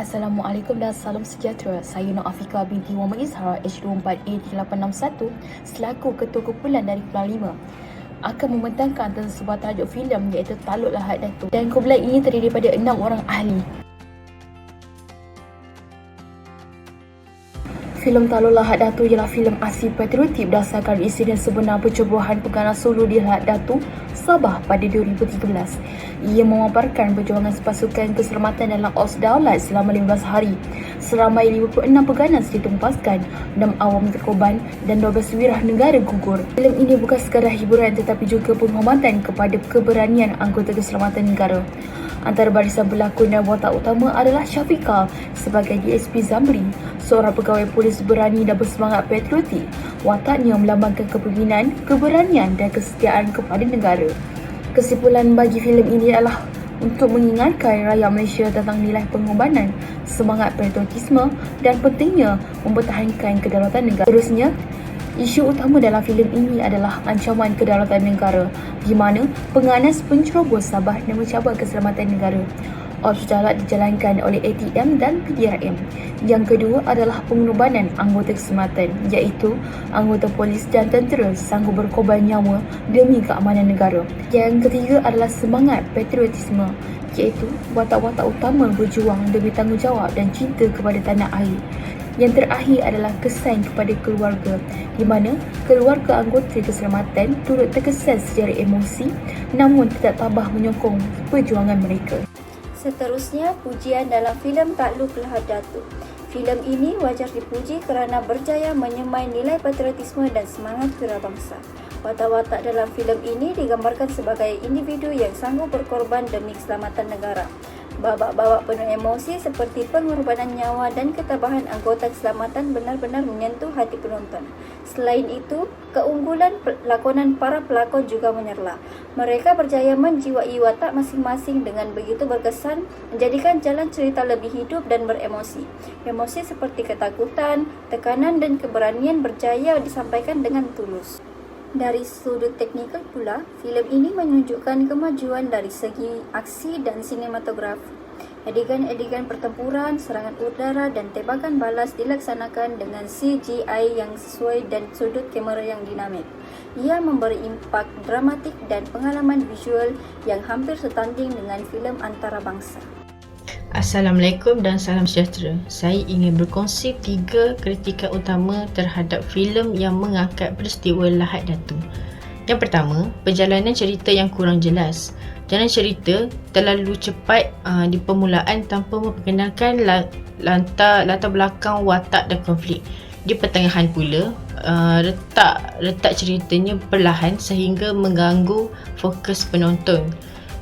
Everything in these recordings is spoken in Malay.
Assalamualaikum dan salam sejahtera. Saya Nur Afika binti Muhammad Izhar H24A861 selaku Ketua Kumpulan dari Kumpulan 5 akan membentangkan tentang sebuah tajuk filem iaitu Taluk Lahad Datuk. Dan kumpulan ini terdiri daripada enam orang ahli. Filem Taluk Lahad Datu ialah filem asli patriotik berdasarkan insiden sebenar percubruhan pengganas Solo di Lahad Datu, Sabah pada 2013. Ia memaparkan perjuangan pasukan keselamatan dalam Ops Daulat selama 15 hari. Seramai 56 pengganas ditumpaskan, 6 awam terkorban dan 12 wirah negara gugur. Filem ini bukan sekadar hiburan tetapi juga penghormatan kepada keberanian anggota keselamatan negara. Antara barisan pelakon dan watak utama adalah Syafiqah sebagai DSP Zamri, seorang pegawai polis berani dan bersemangat patriotik. Wataknya melambangkan kepimpinan, keberanian dan kesetiaan kepada negara. Kesimpulan bagi filem ini adalah untuk mengingatkan rakyat Malaysia tentang nilai pengorbanan, semangat patriotisme dan pentingnya mempertahankan kedaulatan negara. Terusnya, Isu utama dalam filem ini adalah ancaman kedaulatan negara di mana penganas pencerobos Sabah dan mencabar keselamatan negara. Ops Dalat dijalankan oleh ATM dan PDRM. Yang kedua adalah pengorbanan anggota keselamatan iaitu anggota polis dan tentera sanggup berkorban nyawa demi keamanan negara. Yang ketiga adalah semangat patriotisme iaitu watak-watak utama berjuang demi tanggungjawab dan cinta kepada tanah air. Yang terakhir adalah kesan kepada keluarga di mana keluarga anggota keselamatan turut terkesan secara emosi namun tidak tabah menyokong perjuangan mereka. Seterusnya, pujian dalam filem Takluk Lahad Datuk. Filem ini wajar dipuji kerana berjaya menyemai nilai patriotisme dan semangat wirabangsa. Watak-watak dalam filem ini digambarkan sebagai individu yang sanggup berkorban demi keselamatan negara. Babak-babak penuh emosi seperti pengorbanan nyawa dan ketabahan anggota keselamatan benar-benar menyentuh hati penonton. Selain itu, keunggulan lakonan para pelakon juga menyerlah. Mereka berjaya menjiwai watak masing-masing dengan begitu berkesan, menjadikan jalan cerita lebih hidup dan beremosi. Emosi seperti ketakutan, tekanan dan keberanian berjaya disampaikan dengan tulus. Dari sudut teknikal pula, filem ini menunjukkan kemajuan dari segi aksi dan sinematografi. Adegan-adegan pertempuran, serangan udara dan tembakan balas dilaksanakan dengan CGI yang sesuai dan sudut kamera yang dinamik. Ia memberi impak dramatik dan pengalaman visual yang hampir setanding dengan filem antarabangsa. Assalamualaikum dan salam sejahtera. Saya ingin berkongsi tiga kritika utama terhadap filem yang mengangkat peristiwa Lahad Datu. Yang pertama, perjalanan cerita yang kurang jelas. Jalan cerita terlalu cepat uh, di permulaan tanpa memperkenalkan la- lantar, latar belakang watak dan konflik. Di pertengahan pula, uh, letak letak ceritanya perlahan sehingga mengganggu fokus penonton.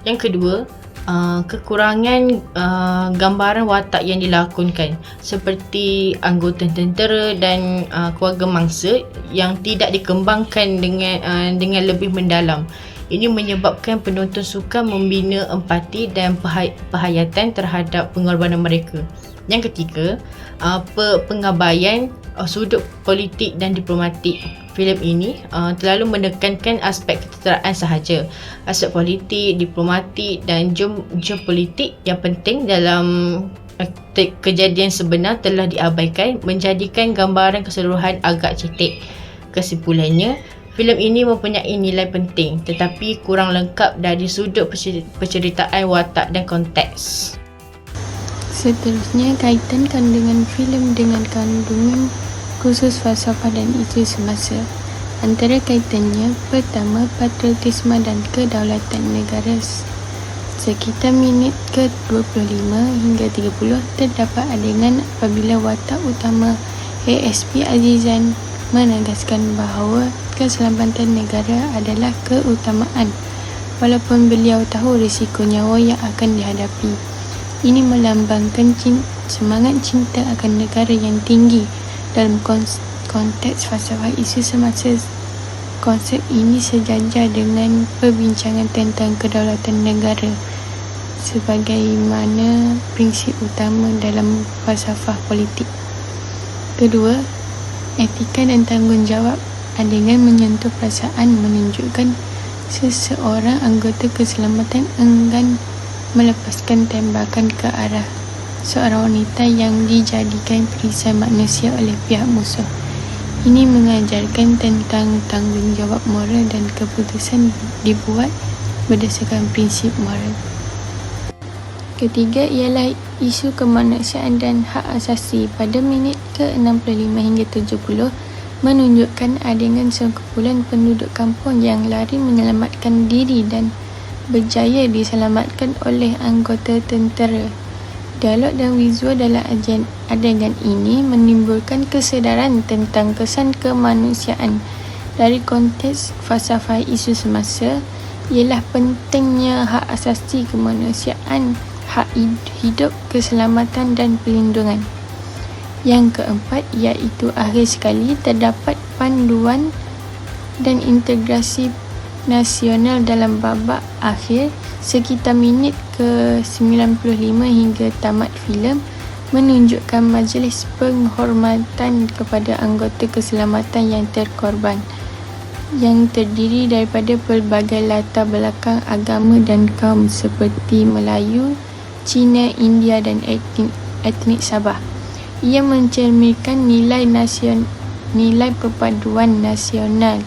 Yang kedua, uh, kekurangan uh, gambaran watak yang dilakonkan seperti anggota tentera dan uh, keluarga mangsa yang tidak dikembangkan dengan uh, dengan lebih mendalam. Ini menyebabkan penonton suka membina empati dan perhayatan terhadap pengorbanan mereka. Yang ketiga, uh, pengabaian uh, sudut politik dan diplomatik filem ini uh, terlalu menekankan aspek ketenteraan sahaja. Aspek politik, diplomatik dan geopolitik yang penting dalam uh, kejadian sebenar telah diabaikan menjadikan gambaran keseluruhan agak cetek. Kesimpulannya, filem ini mempunyai nilai penting tetapi kurang lengkap dari sudut penceritaan watak dan konteks. Seterusnya, kaitankan dengan filem dengan kandungan khusus falsafah dan isu semasa. Antara kaitannya, pertama, patriotisme dan kedaulatan negara. Sekitar minit ke-25 hingga 30 terdapat adegan apabila watak utama ASP Azizan menegaskan bahawa keselamatan negara adalah keutamaan walaupun beliau tahu risiko nyawa yang akan dihadapi. Ini melambangkan cinta, semangat cinta akan negara yang tinggi dalam konteks falsafah isu semasa konsep ini sejajar dengan perbincangan tentang kedaulatan negara sebagaimana prinsip utama dalam falsafah politik. Kedua, etika dan tanggungjawab adegan menyentuh perasaan menunjukkan seseorang anggota keselamatan enggan melepaskan tembakan ke arah seorang wanita yang dijadikan perisai manusia oleh pihak musuh. Ini mengajarkan tentang tanggungjawab moral dan keputusan dibuat berdasarkan prinsip moral. Ketiga ialah isu kemanusiaan dan hak asasi pada minit ke-65 hingga 70 menunjukkan adegan sekumpulan penduduk kampung yang lari menyelamatkan diri dan berjaya diselamatkan oleh anggota tentera. Dialog dan visual dalam adegan ini menimbulkan kesedaran tentang kesan kemanusiaan dari konteks falsafah isu semasa ialah pentingnya hak asasi kemanusiaan hak hidup, keselamatan dan perlindungan. Yang keempat iaitu akhir sekali terdapat panduan dan integrasi nasional dalam babak akhir sekitar minit ke-95 hingga tamat filem menunjukkan majlis penghormatan kepada anggota keselamatan yang terkorban yang terdiri daripada pelbagai latar belakang agama dan kaum seperti Melayu, Cina, India dan etnik, etnik Sabah. Ia mencerminkan nilai nasion, nilai perpaduan nasional,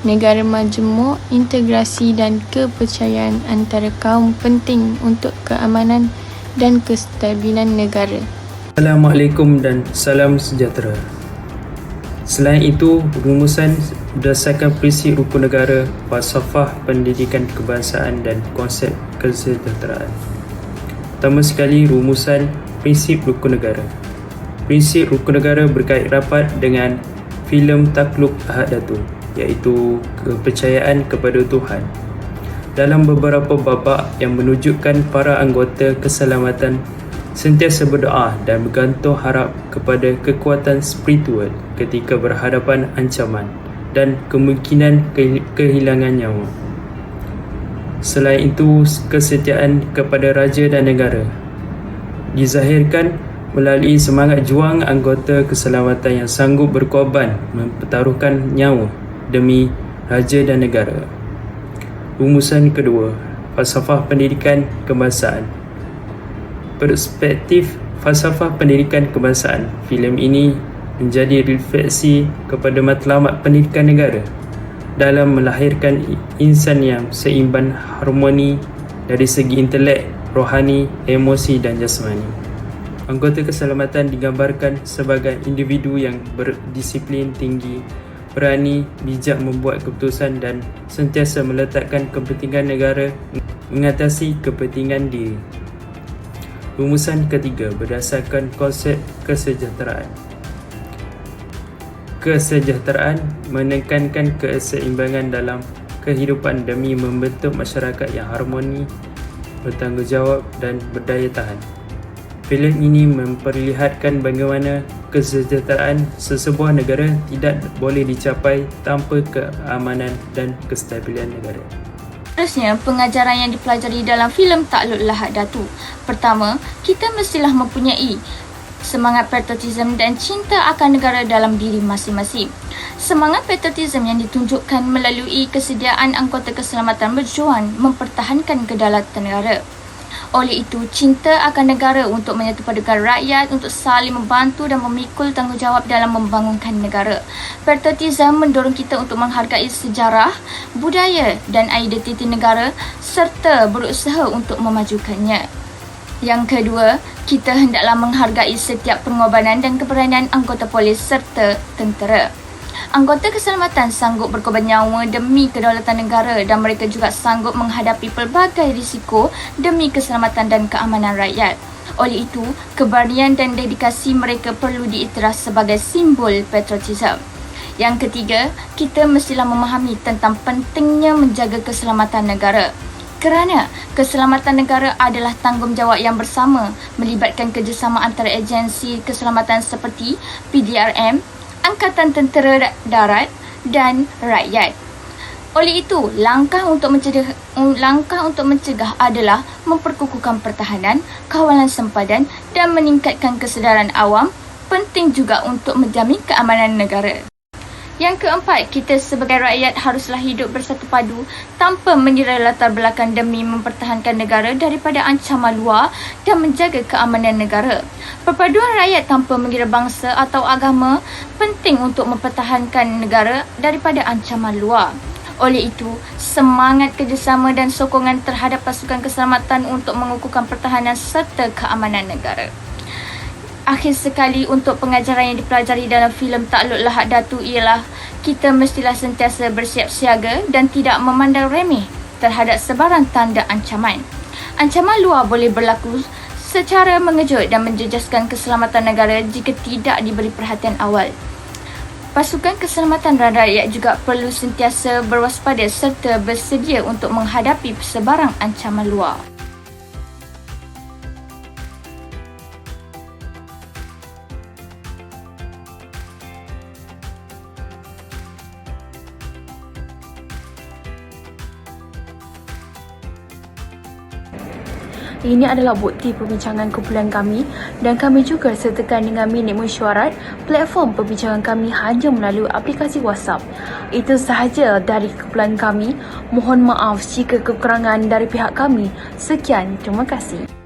negara majmuk, integrasi dan kepercayaan antara kaum penting untuk keamanan dan kestabilan negara. Assalamualaikum dan salam sejahtera. Selain itu, rumusan berdasarkan prinsip rukun negara, falsafah pendidikan kebangsaan dan konsep kesejahteraan. Pertama sekali rumusan prinsip rukun negara. Prinsip rukun negara berkait rapat dengan filem takluk Ahad Datu iaitu kepercayaan kepada Tuhan. Dalam beberapa babak yang menunjukkan para anggota keselamatan sentiasa berdoa dan bergantung harap kepada kekuatan spiritual ketika berhadapan ancaman dan kemungkinan kehilangan nyawa. Selain itu, kesetiaan kepada raja dan negara dizahirkan melalui semangat juang anggota keselamatan yang sanggup berkorban mempertaruhkan nyawa demi raja dan negara. Rumusan kedua, falsafah pendidikan kebangsaan. Perspektif falsafah pendidikan kebangsaan, filem ini menjadi refleksi kepada matlamat pendidikan negara dalam melahirkan insan yang seimbang harmoni dari segi intelek, rohani, emosi dan jasmani. Anggota keselamatan digambarkan sebagai individu yang berdisiplin tinggi, berani, bijak membuat keputusan dan sentiasa meletakkan kepentingan negara mengatasi kepentingan diri. Rumusan ketiga berdasarkan konsep kesejahteraan kesejahteraan menekankan keseimbangan dalam kehidupan demi membentuk masyarakat yang harmoni, bertanggungjawab dan berdaya tahan. Filem ini memperlihatkan bagaimana kesejahteraan sesebuah negara tidak boleh dicapai tanpa keamanan dan kestabilan negara. Seterusnya, pengajaran yang dipelajari dalam filem Takluk Lahad Datu. Pertama, kita mestilah mempunyai semangat patriotisme dan cinta akan negara dalam diri masing-masing. Semangat patriotisme yang ditunjukkan melalui kesediaan anggota keselamatan berjuang mempertahankan kedaulatan negara. Oleh itu, cinta akan negara untuk menyatu padukan rakyat untuk saling membantu dan memikul tanggungjawab dalam membangunkan negara. Patriotisme mendorong kita untuk menghargai sejarah, budaya dan identiti negara serta berusaha untuk memajukannya. Yang kedua, kita hendaklah menghargai setiap pengorbanan dan keberanian anggota polis serta tentera. Anggota keselamatan sanggup berkorban nyawa demi kedaulatan negara dan mereka juga sanggup menghadapi pelbagai risiko demi keselamatan dan keamanan rakyat. Oleh itu, keberanian dan dedikasi mereka perlu diiktiraf sebagai simbol patriotisme. Yang ketiga, kita mestilah memahami tentang pentingnya menjaga keselamatan negara kerana keselamatan negara adalah tanggungjawab yang bersama melibatkan kerjasama antara agensi keselamatan seperti PDRM, Angkatan Tentera Darat dan rakyat. Oleh itu, langkah untuk mencegah langkah untuk mencegah adalah memperkukuhkan pertahanan, kawalan sempadan dan meningkatkan kesedaran awam penting juga untuk menjamin keamanan negara. Yang keempat, kita sebagai rakyat haruslah hidup bersatu padu tanpa mengira latar belakang demi mempertahankan negara daripada ancaman luar dan menjaga keamanan negara. Perpaduan rakyat tanpa mengira bangsa atau agama penting untuk mempertahankan negara daripada ancaman luar. Oleh itu, semangat kerjasama dan sokongan terhadap pasukan keselamatan untuk mengukuhkan pertahanan serta keamanan negara. Akhir sekali untuk pengajaran yang dipelajari dalam filem Takluk Lahad Datu ialah kita mestilah sentiasa bersiap siaga dan tidak memandang remeh terhadap sebarang tanda ancaman. Ancaman luar boleh berlaku secara mengejut dan menjejaskan keselamatan negara jika tidak diberi perhatian awal. Pasukan keselamatan dan rakyat juga perlu sentiasa berwaspada serta bersedia untuk menghadapi sebarang ancaman luar. Ini adalah bukti perbincangan kumpulan kami dan kami juga sertakan dengan minit mesyuarat platform perbincangan kami hanya melalui aplikasi WhatsApp. Itu sahaja dari kumpulan kami. Mohon maaf jika kekurangan dari pihak kami. Sekian, terima kasih.